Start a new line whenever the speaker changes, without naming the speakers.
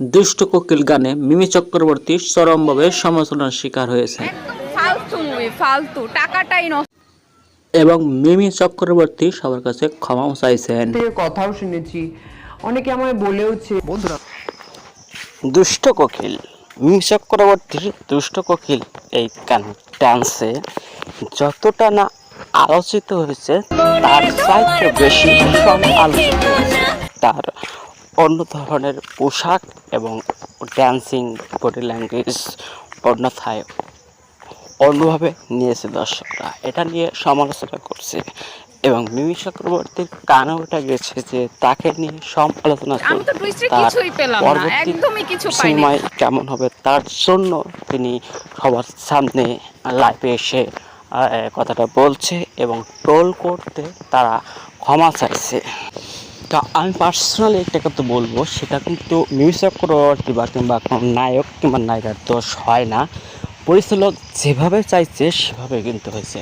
দুষ্ট কোকিল গানে মিমি চক্রবর্তী চরমভাবে সমালোচনার শিকার হয়েছেন
ফালতু টাকাটাই
এবং মিমি চক্রবর্তী সবার কাছে ক্ষমাও চাইছেন।
কথাও শুনেছি অনেকে আমায় বলেওছে
বন্ধুরা
দুষ্ট কোকিল মিমি চক্রবর্তীর দুষ্ট কোকিল এই গান ডান্সে যতটা না আলোচিত হয়েছে তার চাইতে বেশি আলোচিত তার অন্য ধরনের পোশাক এবং ড্যান্সিং বডি ল্যাঙ্গুয়েজ অন্যথায় অন্যভাবে নিয়েছে দর্শকরা। এটা নিয়ে সমালোচনা করছে এবং মিমি চক্রবর্তীর কানে ওঠা গেছে যে তাকে নিয়ে সমালোচনা পরবর্তী সিনেমায় কেমন হবে তার জন্য তিনি সবার সামনে লাইভে এসে কথাটা বলছে এবং ট্রোল করতে তারা ক্ষমা চাইছে। তা আমি পার্সোনালি একটা কথা বলব, সেটা কিন্তু মিউজিক চক্রবর্তী বা কিংবা কোনো নায়ক কিংবা নায়িকার দোষ হয় না। পরিচালক যেভাবে চাইছে, সেভাবে কিন্তু হয়েছে।